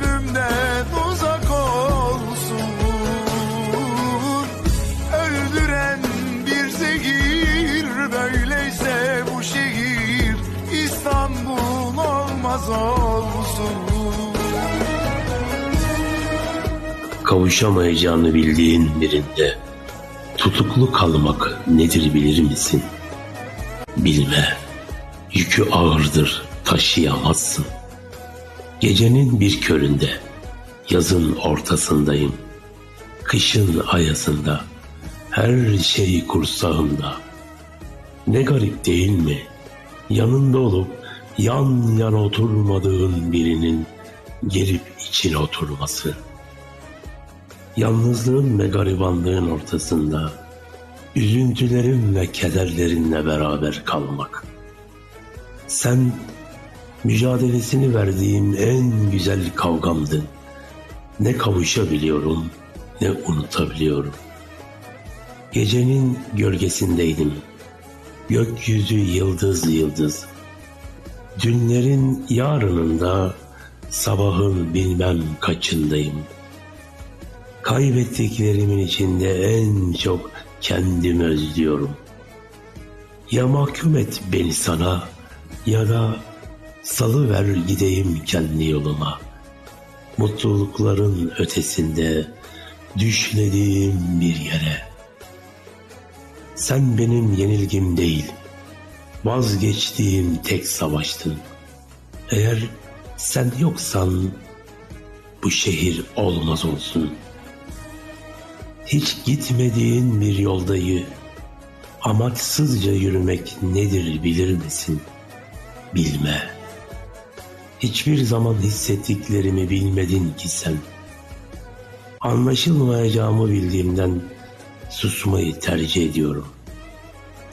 gönlümden uzak olsun Öldüren bir zehir böyleyse bu şehir İstanbul olmaz olsun Kavuşamayacağını bildiğin birinde tutuklu kalmak nedir bilir misin? Bilme, yükü ağırdır taşıyamazsın. Gecenin bir köründe, yazın ortasındayım. Kışın ayasında, her şey kursağımda. Ne garip değil mi? Yanında olup yan yana oturmadığın birinin gelip içine oturması. Yalnızlığın ve garibanlığın ortasında üzüntülerin ve kederlerinle beraber kalmak. Sen mücadelesini verdiğim en güzel kavgamdın. Ne kavuşabiliyorum ne unutabiliyorum. Gecenin gölgesindeydim. Gökyüzü yıldız yıldız. Dünlerin yarınında sabahın bilmem kaçındayım.'' Kaybettiklerimin içinde en çok kendimi özlüyorum. Ya mahkum et beni sana ya da salıver gideyim kendi yoluma. Mutlulukların ötesinde düşlediğim bir yere. Sen benim yenilgim değil, vazgeçtiğim tek savaştın. Eğer sen yoksan bu şehir olmaz olsun.'' Hiç gitmediğin bir yoldayı amaçsızca yürümek nedir bilir misin? Bilme. Hiçbir zaman hissettiklerimi bilmedin ki sen. Anlaşılmayacağımı bildiğimden susmayı tercih ediyorum.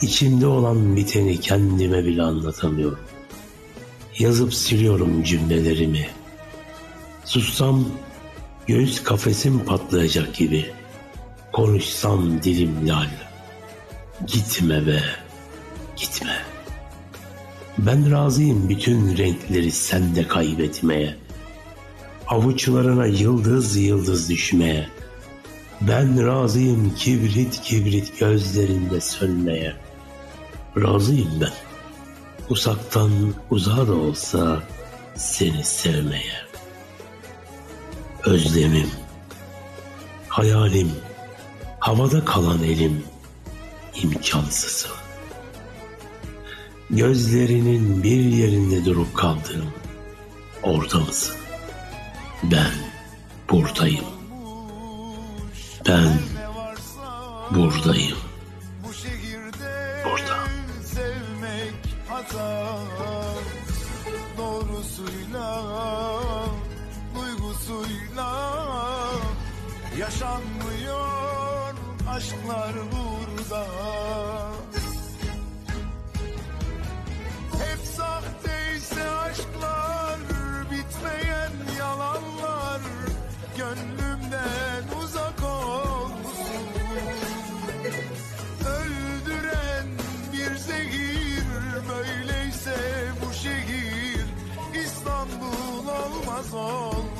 İçimde olan biteni kendime bile anlatamıyorum. Yazıp siliyorum cümlelerimi. Sussam göğüs kafesim patlayacak gibi.'' Konuşsam dilim lal. Gitme be, gitme. Ben razıyım bütün renkleri sende kaybetmeye. Avuçlarına yıldız yıldız düşmeye. Ben razıyım kibrit kibrit gözlerinde sönmeye. Razıyım ben. Uzaktan uzağa da olsa seni sevmeye. Özlemim, hayalim, Havada kalan elim imkansızım. Gözlerinin bir yerinde durup kaldığım orada mısın? Ben buradayım. Ben buradayım. Burada. Doğrusuyla, duygusuyla Yaşanmıyor aşklar burada gönlümden uzak olsun. Öldüren bir zehir böyleyse bu şehir İstanbul olmaz olmaz